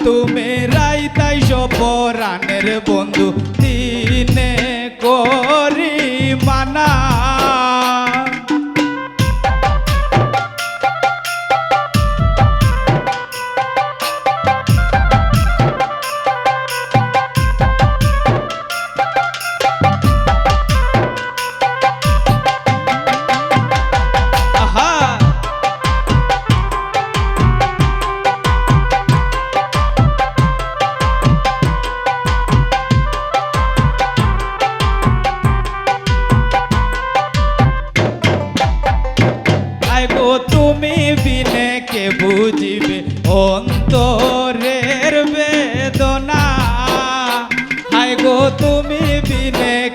তুমি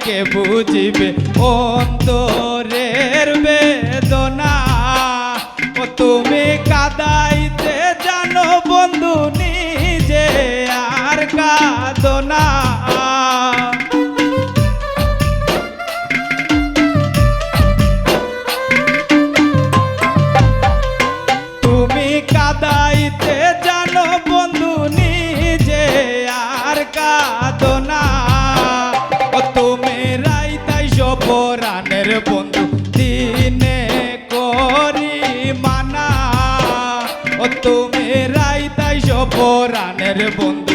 কে বুঝিবে অন্তরের বেদনা। ও তুমি কাদাইতে জানো বন্ধু নিজে আর কাদনা। তুমি কাদাইতে তুমি মেরাই তাই সব রানের বন্ধু।